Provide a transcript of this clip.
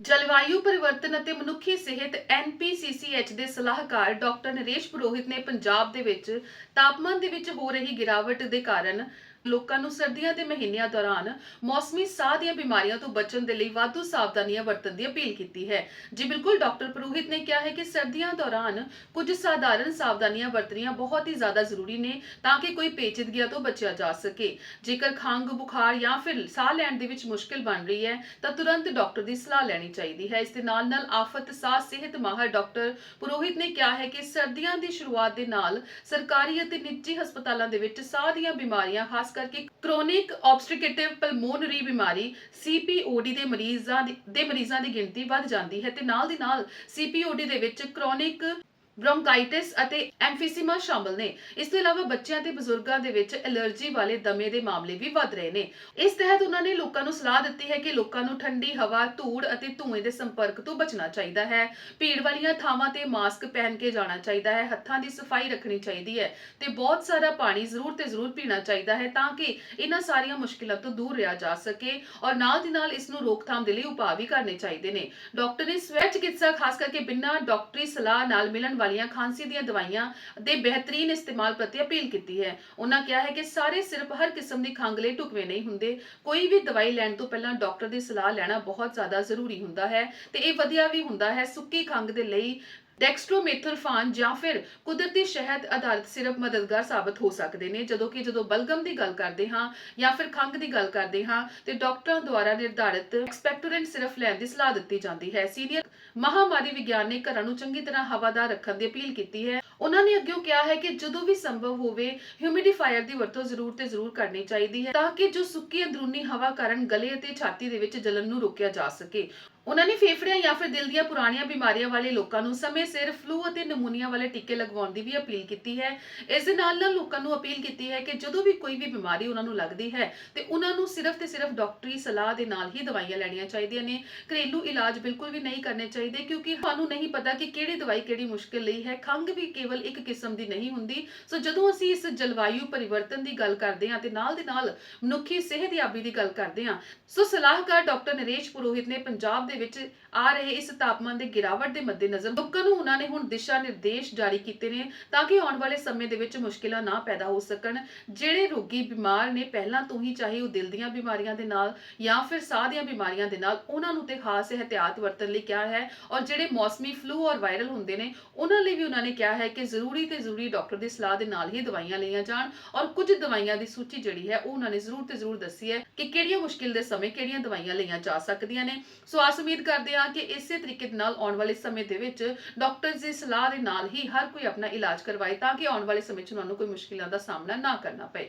ਜਲਵਾਯੂ ਪਰਿਵਰਤਨ ਅਤੇ ਮਨੁੱਖੀ ਸਿਹਤ NPCCH ਦੇ ਸਲਾਹਕਾਰ ਡਾਕਟਰ ਨਰੇਸ਼ ਪੁਰੋਹਿਤ ਨੇ ਪੰਜਾਬ ਦੇ ਵਿੱਚ ਤਾਪਮਾਨ ਦੇ ਵਿੱਚ ਹੋ ਰਹੀ ਗਿਰਾਵਟ ਦੇ ਕਾਰਨ ਲੋਕਾਂ ਨੂੰ ਸਰਦੀਆਂ ਦੇ ਮਹੀਨਿਆਂ ਦੌਰਾਨ ਮੌਸਮੀ ਸਾਹ ਦੀਆਂ ਬਿਮਾਰੀਆਂ ਤੋਂ ਬਚਣ ਦੇ ਲਈ ਵਾਧੂ ਸਾਵਧਾਨੀਆਂ ਵਰਤਣ ਦੀ ਅਪੀਲ ਕੀਤੀ ਹੈ। ਜੀ ਬਿਲਕੁਲ, ਡਾਕਟਰ ਪੁਰੋਹਿਤ ਨੇ ਕਿਹਾ ਹੈ ਕਿ ਸਰਦੀਆਂ ਦੌਰਾਨ ਕੁਝ ਸਾਧਾਰਨ ਸਾਵਧਾਨੀਆਂ ਵਰਤਣੀਆਂ ਬਹੁਤ ਹੀ ਜ਼ਿਆਦਾ ਜ਼ਰੂਰੀ ਨੇ ਤਾਂ ਕਿ ਕੋਈ ਪੇਚੀਦਗੀਆਂ ਤੋਂ ਬਚਿਆ ਜਾ ਸਕੇ। ਜੇਕਰ ਖੰਘ, ਬੁਖਾਰ ਜਾਂ ਫਿਰ ਸਾਹ ਲੈਣ ਦੇ ਵਿੱਚ ਮੁਸ਼ਕਿਲ ਬਣ ਰਹੀ ਹੈ, ਤਾਂ ਤੁਰੰਤ ਡਾਕਟਰ ਦੀ ਸਲਾਹ ਲੈਣੀ ਚਾਹੀਦੀ ਹੈ। ਇਸ ਦੇ ਨਾਲ ਨਾਲ ਆਫਤ ਸਾਹ ਸਿਹਤ ਮਾਹਰ ਡਾਕਟਰ ਪੁਰੋਹਿਤ ਨੇ ਕਿਹਾ ਹੈ ਕਿ ਸਰਦੀਆਂ ਦੀ ਸ਼ੁਰੂਆਤ ਦੇ ਨਾਲ ਸਰਕਾਰੀ ਅਤੇ ਨਿੱਜੀ ਹਸਪਤਾਲਾਂ ਦੇ ਵਿੱਚ ਸਾਹ ਦੀਆਂ ਬਿਮਾਰੀਆਂ ਖਾਸ ਕਰਕੇ ਕ੍ਰੋਨਿਕ ਆਬਸਟ੍ਰਕਟਿਵ ਪਲਮੋਨਰੀ ਬਿਮਾਰੀ ਸੀਪੀਓਡੀ ਦੇ ਮਰੀਜ਼ਾਂ ਦੀ- ਦੇ ਮਰੀਜ਼ਾਂ ਦੀ ਗਿਣਤੀ ਵੱਧ ਜਾਂਦੀ ਹੈ ਤੇ ਨਾਲ ਦੀ ਨਾਲ ਸੀਪੀਓਡੀ ਦੇ ਵਿੱਚ ਕ੍ਰੋਨਿਕ ਬ੍ਰੌਂਕਾਈਟਿਸ ਅਤੇ ਐਮਫੀਸੀਮਾ ਸ਼ਾਮਲ ਨੇ। ਇਸ ਤੋਂ ਇਲਾਵਾ ਬੱਚਿਆਂ ਤੇ ਬਜ਼ੁਰਗਾਂ ਦੇ ਵਿੱਚ ਐਲਰਜੀ ਵਾਲੇ ਦਮੇ ਦੇ ਮਾਮਲੇ ਵੀ ਵੱਧ ਰਹੇ ਨੇ। ਇਸ ਤਹਿਤ ਉਹਨਾਂ ਨੇ ਲੋਕਾਂ ਨੂੰ ਸਲਾਹ ਦਿੱਤੀ ਹੈ ਕਿ ਲੋਕਾਂ ਨੂੰ ਠੰਡੀ ਹਵਾ, ਧੂੜ ਅਤੇ ਧੂਏ ਦੇ ਸੰਪਰਕ ਤੋਂ ਬਚਣਾ ਚਾਹੀਦਾ ਹੈ। ਭੀੜ ਵਾਲੀਆਂ ਥਾਵਾਂ ਤੇ ਮਾਸਕ ਪਹਿਨ ਕੇ ਜਾਣਾ ਚਾਹੀਦਾ ਹੈ। ਹੱਥਾਂ ਦੀ ਸਫ਼ਾਈ ਰੱਖਣੀ ਚਾਹੀਦੀ ਹੈ ਤੇ ਬਹੁਤ ਸਾਰਾ ਪਾਣੀ ਜ਼ਰੂਰ ਤੇ ਜ਼ਰੂਰ ਪੀਣਾ ਚਾਹੀਦਾ ਹੈ ਤਾਂ ਕਿ ਇਹਨਾਂ ਸਾਰੀਆਂ ਮੁਸ਼ਕਿਲਾਂ ਤੋਂ ਦੂਰ ਰਿਹਾ ਜਾ ਸਕੇ ਔਰ ਨਾਲ ਦੀ ਨਾਲ ਇਸ ਨੂੰ ਰੋਕਥਾਮ ਦੇ ਲਈ ਉਪਾਅ ਵੀ ਕਰਨੇ ਚਾਹੀਦੇ ਨੇ। ਡਾਕਟਰ ਨੇ ਸਵੈ ਚਿਕਿਤਸਾ ਖਾਸ ਕਰਕੇ ਬਿਨਾਂ ਡਾਕਟਰੀ ਸਲਾਹ ਨਾਲ ਮਿਲਣ ਵਾਲੀਆਂ ਖਾਂਸੀ ਦੀਆਂ ਦਵਾਈਆਂ ਦੇ ਬਿਹਤਰੀਨ ਇਸਤੇਮਾਲ ਪ੍ਰਤੀ ਅਪੀਲ ਕੀਤੀ ਹੈ। ਉਹਨਾਂ ਕਿਹਾ ਹੈ ਕਿ ਸਾਰੇ ਸਿਰਫ ਹਰ ਕਿਸਮ ਦੀ ਖੰਘ ਲਈ ਢੁਕਵੇਂ ਨਹੀਂ ਹੁੰਦੇ। ਕੋਈ ਵੀ ਦਵਾਈ ਲੈਣ ਤੋਂ ਪਹਿਲਾਂ ਡਾਕਟਰ ਦੀ ਸਲਾਹ ਲੈਣਾ ਬਹੁਤ ਜ਼ਿਆਦਾ ਜ਼ਰੂਰੀ ਹੁੰਦਾ ਹੈ ਤੇ ਇਹ ਵਧੀਆ ਵੀ ਹੁੰਦਾ ਹੈ। ਸੁੱਕੀ ਖੰਘ ਦੇ ਲਈ ਡੈਕਸਟ੍ਰੋਮੇਥੋਰਫਾਨ ਜਾਂ ਫਿਰ ਕੁਦਰਤੀ ਸ਼ਹਿਦ ਆਧਾਰਿਤ ਸਿਰਪ ਮਦਦਗਾਰ ਸਾਬਤ ਹੋ ਸਕਦੇ ਨੇ। ਜਦੋਂ ਕਿ ਜਦੋਂ ਬਲਗਮ ਦੀ ਗੱਲ ਕਰਦੇ ਹਾਂ ਜਾਂ ਫਿਰ ਖੰਘ ਦੀ ਗੱਲ ਕਰਦੇ ਹਾਂ, ਤੇ ਡਾਕਟਰਾਂ ਦੁਆਰਾ ਨਿਰਧਾਰਿਤ ਐਕਸਪੈਕਟੋਰੈਂਟ ਸਿਰਫ ਲੈਣ ਦੀ ਸਲਾਹ ਦਿੱਤੀ ਜਾਂਦੀ ਹੈ। ਸੀਨੀਅਰ ਮਹਾਮਾਰੀ ਵਿਗਿਆਨ ਨੇ ਘਰਾਂ ਨੂੰ ਚੰਗੀ ਤਰ੍ਹਾਂ ਹਵਾਦਾਰ ਰੱਖਣ ਦੀ ਅਪੀਲ ਕੀਤੀ ਹੈ। ਉਹਨਾਂ ਨੇ ਅੱਗੇ ਕਿਹਾ ਹੈ ਕਿ ਜਦੋਂ ਵੀ ਸੰਭਵ ਹੋਵੇ ਹਿਊਮਿਡੀਫਾਇਰ ਦੀ ਵਰਤੋਂ ਜ਼ਰੂਰ ਤੇ ਜ਼ਰੂਰ ਕਰਨੀ ਚਾਹੀਦੀ ਹੈ, ਤਾਂ ਕਿ ਜੋ ਸੁੱਕੀ ਅੰਦਰੂਨੀ ਹਵਾ ਕਾਰਨ ਗਲੇ ਅਤੇ ਛਾਤੀ ਦੇ ਵਿੱਚ ਜਲਨ ਨੂੰ ਰੋਕਿਆ ਜਾ ਸਕੇ। ਉਹਨਾਂ ਨੇ ਫੇਫੜਿਆਂ ਜਾਂ ਫਿਰ ਦਿਲ ਦੀਆਂ ਪੁਰਾਣੀਆਂ ਬਿਮਾਰੀਆਂ ਵਾਲੇ ਲੋਕਾਂ ਨੂੰ ਸਮੇਂ ਸਿਰ ਫਲੂ ਅਤੇ ਨਮੂਨੀਆ ਵਾਲੇ ਟੀਕੇ ਲਗਵਾਉਣ ਦੀ ਵੀ ਅਪੀਲ ਕੀਤੀ ਹੈ। ਇਸ ਦੇ ਨਾਲ ਨਾਲ ਲੋਕਾਂ ਨੂੰ ਅਪੀਲ ਕੀਤੀ ਹੈ ਕਿ ਜਦੋਂ ਵੀ ਕੋਈ ਵੀ ਬਿਮਾਰੀ ਉਹਨਾਂ ਨੂੰ ਲੱਗਦੀ ਹੈ, ਤੇ ਉਹਨਾਂ ਨੂੰ ਸਿਰਫ ਤੇ ਸਿਰਫ ਡਾਕਟਰੀ ਸਲਾਹ ਦੇ ਨਾਲ ਹੀ ਦਵਾਈਆਂ ਲੈਣੀਆਂ ਚਾਹੀਦੀਆਂ ਨੇ। ਘਰੇਲੂ ਇਲਾਜ ਬਿਲਕੁਲ ਵੀ ਨਹੀਂ ਕਰਨੇ ਚਾਹੀਦੇ ਕਿਉਂਕਿ ਸਾਨੂੰ ਨਹੀਂ ਪਤਾ ਕਿ ਕਿਹੜੀ ਦਵਾਈ ਕਿਹੜੀ ਮੁਸ਼ਕਿਲ ਲਈ ਹੈ। ਖੰਘ ਵੀ ਕੇਵਲ ਇੱਕ ਕਿਸਮ ਦੀ ਨਹੀਂ ਹੁੰਦੀ। ਸੋ ਜਦੋਂ ਅਸੀਂ ਇਸ ਜਲਵਾਯੂ ਪਰਿਵਰਤਨ ਦੀ ਗੱਲ ਕਰਦੇ ਹਾਂ ਤੇ ਨਾਲ ਦੇ ਨਾਲ ਮਨੁੱਖੀ ਸਿਹਤਯਾਬੀ ਦੀ ਗੱਲ ਕਰਦੇ ਹਾਂ, ਸੋ ਸਲਾਹਕਾਰ ਡਾਕਟਰ ਨਰੇਸ਼ ਪੁਰੋਹਿਤ ਨੇ ਪੰਜਾਬ ਦੇ ਵਿੱਚ ਆ ਰਹੇ ਇਸ ਤਾਪਮਾਨ ਦੇ ਗਿਰਾਵਟ ਦੇ ਮੱਦੇਨਜ਼ਰ ਲੋਕਾਂ ਨੂੰ ਉਹਨਾਂ ਨੇ ਹੁਣ ਦਿਸ਼ਾ ਨਿਰਦੇਸ਼ ਜਾਰੀ ਕੀਤੇ ਨੇ ਤਾਂ ਕਿ ਆਉਣ ਵਾਲੇ ਸਮੇਂ ਦੇ ਵਿੱਚ ਮੁਸ਼ਕਿਲਾਂ ਨਾ ਪੈਦਾ ਹੋ ਸਕਣ। ਜਿਹੜੇ ਰੋਗੀ ਬਿਮਾਰ ਨੇ ਪਹਿਲਾਂ ਤੋਂ ਹੀ ਚਾਹੇ ਉਹ ਦਿਲ ਦੀਆਂ ਬਿਮਾਰੀਆਂ ਦੇ ਨਾਲ ਜਾਂ ਫਿਰ ਸਾਹ ਦੀਆਂ ਬਿਮਾਰੀਆਂ ਦੇ ਨਾਲ ਉਹਨਾਂ ਨੂੰ ਤੇ ਖਾਸ ਇhtiyat ਵਰਤਣ ਲਈ ਕਿਹਾ ਹੈ ਔਰ ਜਿਹੜੇ ਮੌਸਮੀ ਫਲੂ ਔਰ ਵਾਇਰਲ ਹੁੰਦੇ ਨੇ ਉਹਨਾਂ ਲਈ ਵੀ ਉਹਨਾਂ ਨੇ ਕਿਹਾ ਹੈ ਕਿ ਜ਼ਰੂਰੀ ਤੇ ਜ਼ਰੂਰੀ ਡਾਕਟਰ ਦੀ ਸਲਾਹ ਦੇ ਨਾਲ ਹੀ ਦਵਾਈਆਂ ਲਈਆਂ ਜਾਣ ਔਰ ਕੁਝ ਦਵਾਈਆਂ ਦੀ ਸੂਚੀ ਜਿਹੜੀ ਹੈ ਉਹ ਉਹਨਾਂ ਨੇ ਜ਼ਰੂਰ ਤੇ ਜ਼ਰੂਰ ਦੱਸੀ ਹੈ ਕਿ ਕਿਹੜੀਆਂ ਮੁਸ਼ਕਿਲ ਦੇ ਸਮੇਂ ਕਿਹੜੀਆਂ ਦਵਾਈਆਂ ਲਈਆਂ ਜਾ ਸਕਦੀਆਂ ਨੇ। ਸੋ ਆਸ ਉਮੀਦ ਕਰਦੇ ਹਾਂ ਕਿ ਇਸੇ ਤਰੀਕੇ ਦੇ ਨਾਲ ਆਉਣ ਵਾਲੇ ਸਮੇਂ ਦੇ ਵਿੱਚ ਡਾਕਟਰਸ ਦੀ ਸਲਾਹ ਦੇ ਨਾਲ ਹੀ ਹਰ ਕੋਈ ਆਪਣਾ ਇਲਾਜ ਕਰਵਾਏ ਤਾਂ ਕਿ ਆਉਣ ਵਾਲੇ ਸਮੇਂ 'ਚ ਉਹਨਾਂ ਨੂੰ ਕੋਈ ਮੁਸ਼ਕਿਲਾਂ ਦਾ ਸਾਹਮਣਾ ਨਾ ਕਰਨਾ ਪਏ।